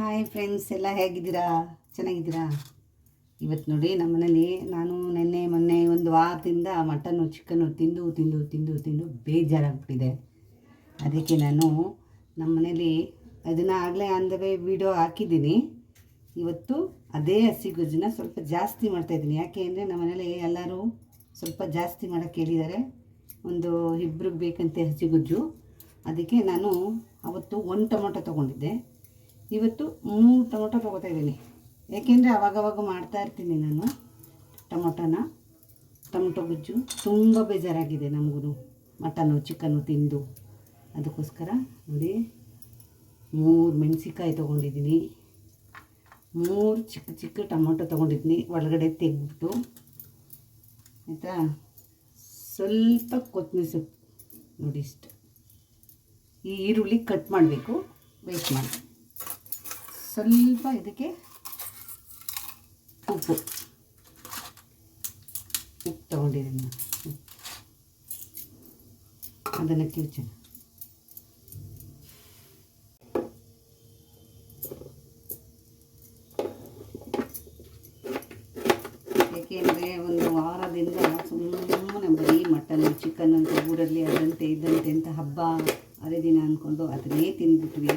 Hi friends ಎಲ್ಲ ಹೇಗಿದ್ದೀರಾ? ಚೆನ್ನಾಗಿದ್ದೀರಾ? ಇವತ್ತು ನೋಡಿ ನಮ್ಮ ಮನೇಲಿ ನಾನು ನಿನ್ನೆ, ಮೊನ್ನೆ ಒಂದು ವಾರದಿಂದ ಮಟನ್ನು ಚಿಕನ್ನು ತಿಂದು ತಿಂದು ತಿಂದು ತಿಂದು ಬೇಜಾರಾಗ್ಬಿಟ್ಟಿದೆ. ಅದಕ್ಕೆ ನಾನು ನಮ್ಮ ಮನೇಲಿ ಅದನ್ನು ಆಗಲೇ ಅಂದವೇ ವಿಡಿಯೋ ಹಾಕಿದ್ದೀನಿ. ಇವತ್ತು ಅದೇ ಹಸಿ ಗೊಜ್ಜನ್ನ ಸ್ವಲ್ಪ ಜಾಸ್ತಿ ಮಾಡ್ತಾಯಿದ್ದೀನಿ ಯಾಕೆ ಅಂದರೆ ನಮ್ಮ ಮನೇಲಿ ಎಲ್ಲರೂ ಸ್ವಲ್ಪ ಜಾಸ್ತಿ ಮಾಡೋಕ್ಕೆ ಹೇಳಿದ್ದಾರೆ. ಒಂದು ಇಬ್ರಿಗೆ ಬೇಕಂತೆ ಹಸಿ ಗೊಜ್ಜು. ಅದಕ್ಕೆ ನಾನು ಅವತ್ತು ಒಂದು ಟೊಮೊಟೊ ತೊಗೊಂಡಿದ್ದೆ. ಇವತ್ತು ಮೂರು ಟೊಮೊಟೊ ತೊಗೋತಾ ಇದ್ದೀನಿ. ಏಕೆಂದರೆ ಅವಾಗವಾಗ ಮಾಡ್ತಾ ಇರ್ತೀನಿ ನಾನು ಟೊಮೊಟೊನ. ಟೊಮೊಟೊ ಗೊಜ್ಜು. ತುಂಬ ಬೇಜಾರಾಗಿದೆ ನಮಗೂ ಮಟನ್ನು ಚಿಕನ್ನು ತಿಂದು. ಅದಕ್ಕೋಸ್ಕರ ನೋಡಿ, ಮೂರು ಮೆಣಸಿಕಾಯಿ ತೊಗೊಂಡಿದ್ದೀನಿ. ಮೂರು ಚಿಕ್ಕ ಚಿಕ್ಕ ಟೊಮೊಟೊ ತೊಗೊಂಡಿದ್ದೀನಿ. ಒಳಗಡೆ ತೆಗೆದ್ಬಿಟ್ಟು. ಆಯಿತಾ? ಸ್ವಲ್ಪ ಕೊತ್ತಂಬರಿ ಸೊಪ್ಪು ನೋಡಿ ಇಷ್ಟು. ಈ ಈರುಳ್ಳಿ ಕಟ್ ಮಾಡಬೇಕು. ವೇಸ್ಟ್ ಮಾಡಿ. ಸ್ವಲ್ಪ ಇದಕ್ಕೆ ಉಪ್ಪು. ಉಪ್ಪು ತೊಗೊಂಡಿದ್ದೀನಿ ನಾನು. ಅದನ್ನು ಕಿವುಚೋಣ ಏಕೆಂದರೆ ಒಂದು ವಾರದಿಂದ ಸುಮ್ಮನೆ ಬರೀ ಮಟನ್ ಚಿಕನ್ ಅಂತ ಊರಲ್ಲಿ ಅದಂತೆ ಇದ್ದಂತೆ ಅಂತ ಹಬ್ಬ ಹರಿದಿನ ಅಂದ್ಕೊಂಡು ಅದನ್ನೇ ತಿಂದ್ಬಿಟ್ವಿ.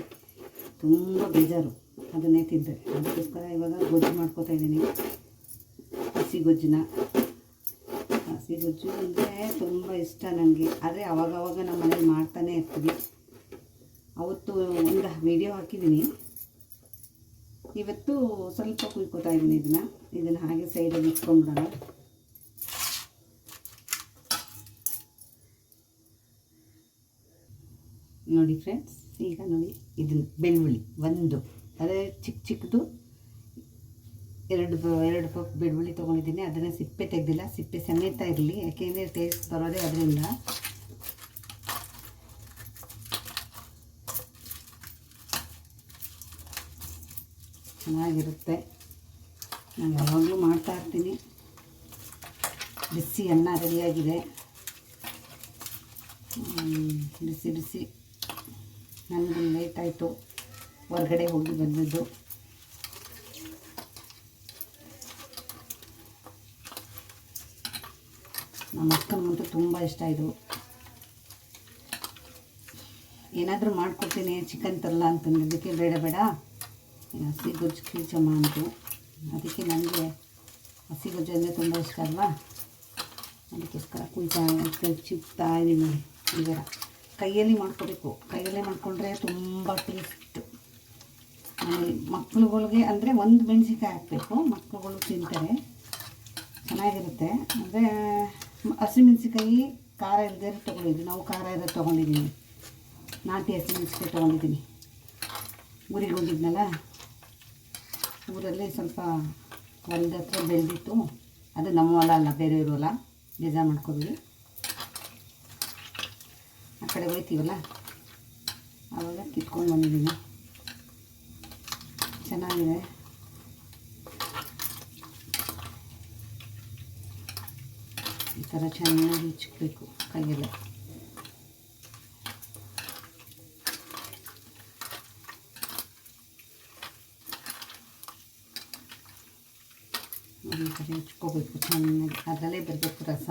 ತುಂಬ ಬೇಜಾರು. ಅದನ್ನೇ ತಿಂದರೆ ಅದಕ್ಕೋಸ್ಕರ ಇವಾಗ ಗೊಜ್ಜು ಮಾಡ್ಕೋತಾ ಇದ್ದೀನಿ. ಹಸಿ ಗೊಜ್ಜನ್ನ ಹಸಿ ಗೊಜ್ಜು ಅಂದರೆ ತುಂಬ ಇಷ್ಟ ನನಗೆ ಆದರೆ ಅವಾಗವಾಗ ನಮ್ಮ ಮನೇಲಿ ಮಾಡ್ತಾನೆ ಇರ್ತೀವಿ. ಅವತ್ತು ಒಂದು ವಿಡಿಯೋ ಹಾಕಿದ್ದೀನಿ. ಇವತ್ತು ಸ್ವಲ್ಪ ಕುಯ್ಕೋತಾ ಇದ್ದೀನಿ ಇದನ್ನು. ಇದನ್ನು ಹಾಗೆ ಸೈಡಲ್ಲಿ ಇಟ್ಕೊಂಡ್ಬಿಡೋಣ. ನೋಡಿ ಫ್ರೆಂಡ್ಸ್ ಈಗ ನೋಡಿ, ಇದನ್ನು ಬೆಳ್ಳುಳ್ಳಿ ಒಂದು. ಅದೇ ಚಿಕ್ಕ ಚಿಕ್ಕದು ಎರಡು ಎರಡು ಕಪ್ ಬೆಳ್ಳುಳ್ಳಿ ತೊಗೊಂಡಿದ್ದೀನಿ. ಅದನ್ನು ಸಿಪ್ಪೆ ತೆಗೆದಿಲ್ಲ. ಸಿಪ್ಪೆ ಸಮೇತ ಇರಲಿ. ಯಾಕೆಂದರೆ ಟೇಸ್ಟ್ ಬರೋದೇ ಅದರಿಂದ. ಚೆನ್ನಾಗಿರುತ್ತೆ. ನಾನು ಯಾವಾಗಲೂ ಮಾಡ್ತಾ ಇರ್ತೀನಿ. ಬಿಸಿ ಅನ್ನ ರೆಡಿಯಾಗಿದೆ. ಬಿಸಿ ಬಿಸಿ. ನನಗೆ ಲೇಟ್ ಆಯಿತು. ಹೊರಗಡೆ ಹೋಗಿ ಬಂದದ್ದು. ನಮ್ಮ ಅಕ್ಕನಿಗಂತೂ ತುಂಬ ಇಷ್ಟ ಇದು. ಏನಾದರೂ ಮಾಡಿಕೊಡ್ತೀನಿ ಚಿಕನ್ ತರಲ್ಲ ಅಂತಂದಿದ್ದಕ್ಕೆ ಬೇಡ ಬೇಡ. ಹಸಿ ಗೊಜ್ಜು ಕೀಚಮ್ಮ ಅಂತು. ಅದಕ್ಕೆ ನನಗೆ ಹಸಿ ಗೊಜ್ಜು ಅಂದರೆ ತುಂಬ ಇಷ್ಟ ಅಲ್ವಾ? ಅದಕ್ಕೋಸ್ಕರ ಕುಯ್ತಾ ಚಿಪ್ತಾ ಇದ್ದೀನಿ ಈಗ ಕೈಯಲ್ಲಿ ಮಾಡ್ಕೋಬೇಕು. ಕೈಯಲ್ಲೇ ಮಾಡಿಕೊಂಡ್ರೆ ತುಂಬ ಟೇಸ್ಟು ಮಕ್ಳುಗಳಿಗೆ ಅಂದರೆ ಒಂದು ಮೆಣಸಿನ್ಕಾಯಿ ಹಾಕಬೇಕು. ಮಕ್ಳುಗಳು ತಿಂತಾರೆ. ಚೆನ್ನಾಗಿರುತ್ತೆ. ಅಂದರೆ ಹಸಿಮೆಣಸಿನ್ಕಾಯಿ ಖಾರ ಇಲ್ಲದೇ ತೊಗೊಂಡಿದ್ವಿ ನಾವು ಖಾರ ಇರೋದು ತೊಗೊಂಡಿದ್ದೀನಿ ನಾಟಿ ಹಸಿಮೆಣಸಿನ್ಕಾಯಿ ತೊಗೊಂಡಿದ್ದೀನಿ ಊರಿಗೆ ಹೋಗಿದ್ನಲ್ಲ? ಊರಲ್ಲಿ ಸ್ವಲ್ಪ ಹೊಲದ ಹತ್ರ ಬೆಳೆದಿತ್ತು. ಅದು ನಮ್ಮ ಹೊಲ ಅಲ್ಲ, ಬೇರೆಯವ್ರ ಹೊಲ. ಬೇಜಾರು ಮಾಡ್ಕೊಂಡ್ವಿ ಆ ಕಡೆ ಹೋಯ್ತೀವಲ್ಲ? ಆವಾಗ ಕಿತ್ಕೊಂಡು ಬಂದಿದ್ದೀನಿ ಚೆನ್ನಾಗಿದೆ ಈ ಥರ ಚೆನ್ನಾಗಿ ಹಿಚ್ಬೇಕು ಕೈಯಲ್ಲೇ. ಒಂದು ಸರಿ ಹಚ್ಕೋಬೇಕು ಚೆನ್ನಾಗಿ. ಅದರಲ್ಲೇ ಬರಬೇಕು ರಸ,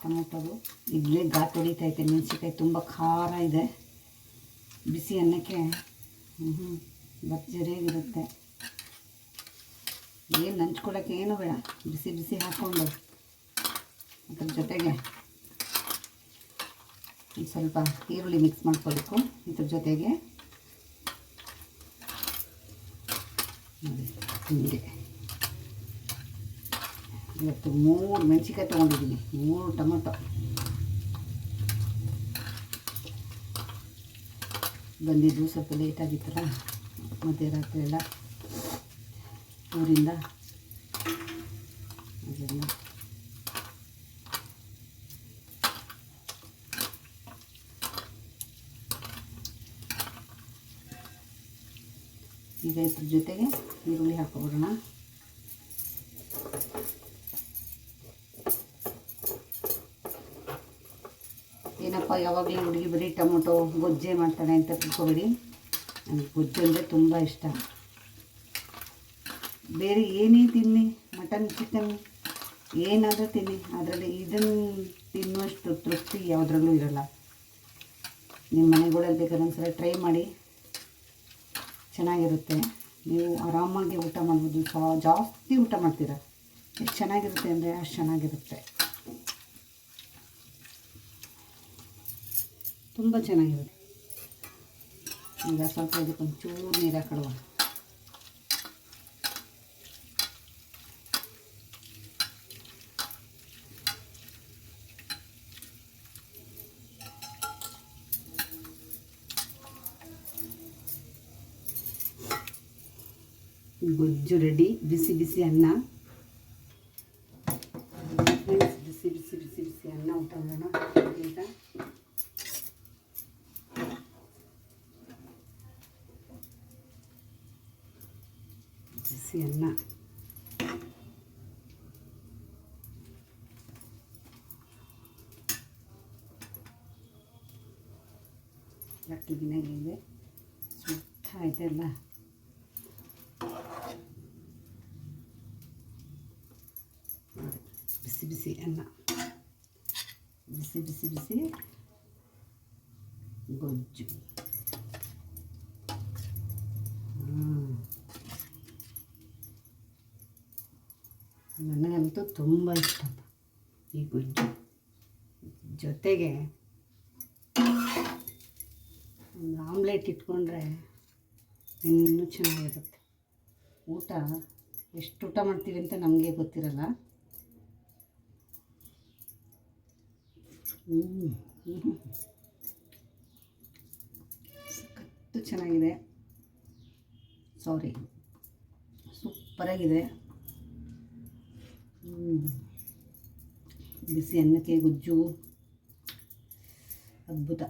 ಟೊಮೊಟೊದು. ಇಲ್ಲೇ ಘಾಟ್ ಹೊಡಿತೈತೆ ಮೆಣಸಿನ್ಕಾಯಿ ತುಂಬ ಖಾರ ಇದೆ. ಬಿಸಿ ಅನ್ನಕ್ಕೆ ಹ್ಞೂ ಭರ್ಜರಿಯಾಗಿರುತ್ತೆ. ಏನು ನಂಚ್ಕೊಳಕ್ಕೆ ಏನು ಬೇಡ. ಬಿಸಿ ಬಿಸಿ ಹಾಕ್ಕೊಂಡು ಅದ್ರ ಜೊತೆಗೆ ಒಂದು ಸ್ವಲ್ಪ ಈರುಳ್ಳಿ ಮಿಕ್ಸ್ ಮಾಡ್ಕೋಬೇಕು. ಇದ್ರ ಜೊತೆಗೆ ಹಿಂಗೆ. ಇವತ್ತು ಮೂರು ಮೆಣಸಿಕಾಯಿ ತೊಗೊಂಡಿದ್ದೀನಿ ಮೂರು ಟೊಮೊಟೊ. ಬಂದಿದ್ದು ಸ್ವಲ್ಪ ಲೇಟ್ ಎಲ್ಲ. ಊರಿಂದ ಅದನ್ನು ಈಗ ಇದ್ರ ಜೊತೆಗೆ ಈರುಳ್ಳಿ ಹಾಕೊಬಿಡೋಣ ಏನಪ್ಪ ಯಾವಾಗಲೂ ಹುಡುಗಿ ಬರೀ ಟೊಮೊಟೊ ಗೊಜ್ಜೆ ಮಾಡ್ತಾನೆ ಅಂತ ತಿಳ್ಕೊಬೇಡಿ. ನನಗೆ ಗೊಜ್ಜು ಅಂದರೆ ತುಂಬ ಇಷ್ಟ. ಬೇರೆ ಏನೇ ತಿನ್ನಿ, ಮಟನ್ ಚಿಕನ್ ಏನಾದರೂ ತಿನ್ನಿ, ಅದರಲ್ಲಿ ಇದನ್ನು ತಿನ್ನುವಷ್ಟು ತೃಪ್ತಿ ಯಾವುದ್ರಲ್ಲೂ ಇರಲ್ಲ. ನಿಮ್ಮ ಮನೆಗಳಲ್ಲಿ ಬೇಕಾದ್ರೆ ಒಂದ್ಸಲ ಟ್ರೈ ಮಾಡಿ, ಚೆನ್ನಾಗಿರುತ್ತೆ. ನೀವು ಆರಾಮಾಗಿ ಊಟ ಮಾಡ್ಬೋದು. ಸಾ, ಜಾಸ್ತಿ ಊಟ ಮಾಡ್ತೀರ. ಎಷ್ಟು ಚೆನ್ನಾಗಿರುತ್ತೆ ಅಂದರೆ ಅಷ್ಟು ಚೆನ್ನಾಗಿರುತ್ತೆ. ತುಂಬ ಚೆನ್ನಾಗಿರುತ್ತೆ. ಈಗ ಸ್ವಲ್ಪ ಇದಕ್ಕೆ ಒಂಚೂರು ನೀರು ಹಾಕೊಳುವ ಗೊಜ್ಜು ರೆಡಿ ಬಿಸಿ ಬಿಸಿ ಅನ್ನ Friends, ಬಿಸಿ ಬಿಸಿ ಬಿಸಿ ಬಿಸಿ ಅನ್ನ ಊಟ ಮಾಡೋಣ ಈಗ ಬಿಸಿ ಅನ್ನ ಲಕ್ಕಿ ದಿನಗಳಿಗೆ ಸುತ್ತ ಆಯ್ತಲ್ಲ ನೋಡಿ, ಬಿಸಿ ಬಿಸಿ ಅನ್ನ ಬಿಸಿ ಬಿಸಿ ಬಿಸಿ ಗೊಜ್ಜು ನನಗಂತೂ ತುಂಬ ಇಷ್ಟ ಈ ಗೊಜ್ಜು. ಜೊತೆಗೆ ಒಂದು ಆಮ್ಲೆಟ್ ಇಟ್ಕೊಂಡ್ರೆ ಇನ್ನೂ ಚೆನ್ನಾಗಿರುತ್ತೆ. ಊಟ, ಎಷ್ಟು ಊಟ ಮಾಡ್ತೀವಿ ಅಂತ ನಮಗೆ ಗೊತ್ತಿರಲ್ಲ. ಸಖತ್ತು ಚೆನ್ನಾಗಿದೆ. ಸಾರಿ. ಸೂಪರಾಗಿದೆ. ಬಿಸಿ ಅನ್ನಕ್ಕೆ ಗೊಜ್ಜು, ಅದ್ಭುತ.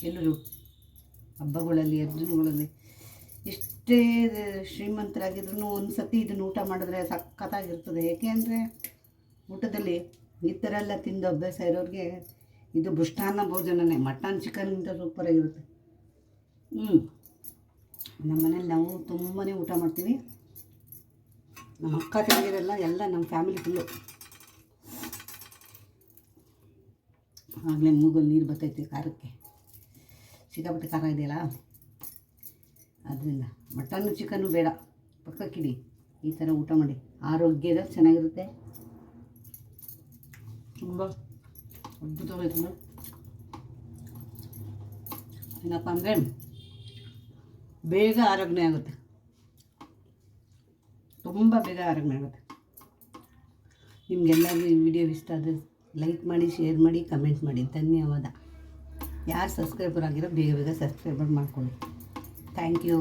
ಕೆಲವರು ಹಬ್ಬಗಳಲ್ಲಿ ಅರ್ಜುನಗಳಲ್ಲಿ ಎಷ್ಟೇ ಶ್ರೀಮಂತರಾಗಿದ್ರು ಒಂದು ಸತಿ ಇದನ್ನು ಊಟ ಮಾಡಿದ್ರೆ ಸಖತ್ತಾಗಿರ್ತದೆ. ಏಕೆ ಅಂದರೆ ಊಟದಲ್ಲಿ ಈ ಥರ ಎಲ್ಲ ತಿಂದು ಅಭ್ಯಾಸ ಇರೋರಿಗೆ ಇದು ಭೃಷ್ಟಾನ್ನ ಭೋಜನನೇ. Mutton, chicken ಸೂಪರಾಗಿರುತ್ತೆ. ಹ್ಞೂ ನಮ್ಮ ಮನೇಲಿ ನಾವು ತುಂಬಾ ಊಟ ಮಾಡ್ತೀವಿ. ನಮ್ಮ ಅಕ್ಕ ತಂಗಿರೆಲ್ಲ ಎಲ್ಲ ನಮ್ಮ ಫ್ಯಾಮಿಲಿ ಫುಲ್ಲು ಆಗಲೇ ಮೂಗಲ್ಲಿ ನೀರು ಬರ್ತೈತೆ ಖಾರಕ್ಕೆ. ಸಿಕ್ಕಾಪಟ್ಟೆ ಖಾರ ಇದೆಯಲ್ಲ? ಅದರಿಂದ. ಮಟನ್ನು ಚಿಕನ್ನು ಬೇಡ. ಪಕ್ಕಕ್ಕಿಡಿ ಈ ಥರ ಊಟ ಮಾಡಿ. ಆರೋಗ್ಯದ ಚೆನ್ನಾಗಿರುತ್ತೆ. ತುಂಬ ಅದ್ಭುತವಾಗಿದೆ. ಏನಪ್ಪ ಅಂದರೆ ಬೇಗ ಆರೋಗ್ಯ ಆಗುತ್ತೆ. ತುಂಬ ಬೇಗ ಆರೋಗ್ಯ ಆಗುತ್ತೆ. ನಿಮಗೆಲ್ಲರಿಗೂ ಈ ವಿಡಿಯೋ ಇಷ್ಟ ಆದರೆ ಲೈಕ್ ಮಾಡಿ ಶೇರ್ ಮಾಡಿ ಕಮೆಂಟ್ ಮಾಡಿ. ಧನ್ಯವಾದ. ಯಾರು ಸಬ್ಸ್ಕ್ರೈಬರ್ ಆಗಿರೋ ಬೇಗ ಬೇಗ ಸಬ್ಸ್ಕ್ರೈಬರ್ ಮಾಡ್ಕೊಳ್ಳಿ. Thank you